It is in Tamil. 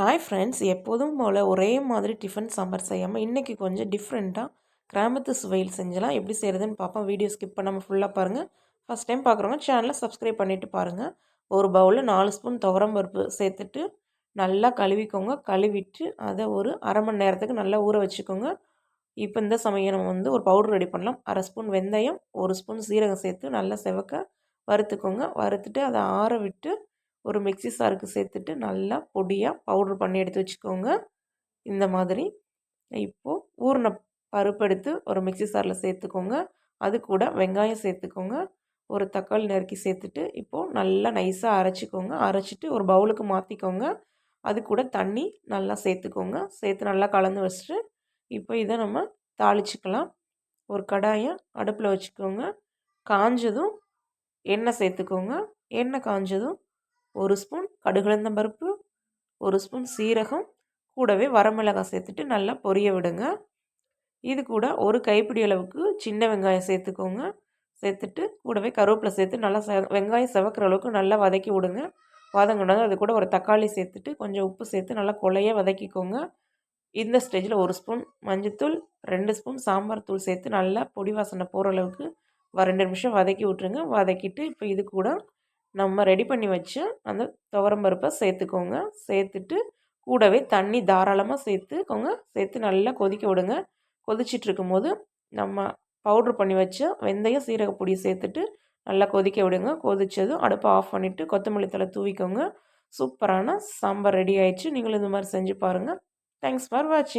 ஹாய் ஃப்ரெண்ட்ஸ் எப்போதும் போல் ஒரே மாதிரி டிஃபன் சாம்பார் செய்யாமல் இன்றைக்கி கொஞ்சம் டிஃப்ரெண்ட்டாக கிராமத்து சுவையில் செஞ்சலாம். எப்படி செய்கிறதுன்னு பார்ப்போம். வீடியோ ஸ்கிப் பண்ணாமல் ஃபுல்லாக பாருங்கள் ஃபஸ்ட் டைம் பார்க்குறவங்க சேனலை சப்ஸ்கிரைப் பண்ணிவிட்டு பாருங்கள் ஒரு பவுலில் நாலு ஸ்பூன் துவரம் பருப்பு சேர்த்துட்டு நல்லா கழுவிக்கோங்க. கழுவிட்டு அதை ஒரு அரை மணி நேரத்துக்கு நல்லா ஊற வச்சுக்கோங்க. இப்போ இந்த சமயம் நம்ம வந்து ஒரு பவுடர் ரெடி பண்ணலாம். அரை ஸ்பூன் வெந்தயம் ஒரு ஸ்பூன் சீரகம் சேர்த்து நல்லா செவக்க வறுத்துக்கோங்க. வறுத்துட்டு அதை ஆற விட்டு ஒரு மிக்சி சாருக்கு சேர்த்துட்டு நல்லா பொடியாக பவுட்ரு பண்ணி எடுத்து வச்சுக்கோங்க. இந்த மாதிரி இப்போது ஊறின பருப்பு எடுத்து ஒரு மிக்சி சாரில் சேர்த்துக்கோங்க. அது கூட வெங்காயம் சேர்த்துக்கோங்க. ஒரு தக்காளி நறுக்கி சேர்த்துட்டு இப்போது நல்லா நைஸாக அரைச்சிக்கோங்க. அரைச்சிட்டு ஒரு பவுலுக்கு மாற்றிக்கோங்க அது கூட தண்ணி நல்லா சேர்த்துக்கோங்க. சேர்த்து நல்லா கலந்து வச்சுட்டு இப்போ இதை நம்ம தாளிச்சிக்கலாம். ஒரு கடாயை அடுப்பில் வச்சுக்கோங்க. காஞ்சதும் எண்ணெய் சேர்த்துக்கோங்க. எண்ணெய் காஞ்சதும் ஒரு ஸ்பூன் கடுகுலந்தம் பருப்பு ஒரு ஸ்பூன் சீரகம் கூடவே வரமிளகாய் சேர்த்துட்டு நல்லா பொரிய விடுங்க. இது கூட ஒரு கைப்பிடி அளவுக்கு சின்ன வெங்காயம் சேர்த்துக்கோங்க. சேர்த்துட்டு கூடவே கருவேப்பிலை சேர்த்து நல்லா செ வெங்காயம் செவக்கிற அளவுக்கு நல்லா வதக்கி விடுங்க. வதங்கினது அது கூட ஒரு தக்காளி சேர்த்துட்டு கொஞ்சம் உப்பு சேர்த்து நல்லா கொலையாக வதக்கிக்கோங்க. இந்த ஸ்டேஜில் ஒரு ஸ்பூன் மஞ்சத்தூள் ரெண்டு ஸ்பூன் சாம்பார் தூள் சேர்த்து நல்லா பொடி வாசனை போகிற அளவுக்கு ரெண்டு நிமிஷம் வதக்கி விட்ருங்க வதக்கிட்டு இப்போ இது கூட நம்ம ரெடி பண்ணி வச்சு அந்த துவரம் பருப்பை சேர்த்துக்கோங்க. சேர்த்துட்டு கூடவே தண்ணி தாராளமாக சேர்த்துக்கோங்க. சேர்த்து நல்லா கொதிக்க விடுங்க. கொதிச்சிட்ருக்கும் போது நம்ம பவுட்ரு பண்ணி வச்ச வெந்தயம் சீரகப்பொடி சேர்த்துட்டு நல்லா கொதிக்க விடுங்க. கொதித்ததும் அடுப்பை ஆஃப் பண்ணிவிட்டு கொத்தமல்லி தலை தூவிக்கோங்க. சூப்பரான சாம்பார் ரெடி ஆயிடுச்சு. நீங்களும் இந்த மாதிரி செஞ்சு பாருங்கள் தேங்க்ஸ் ஃபார் வாட்சிங்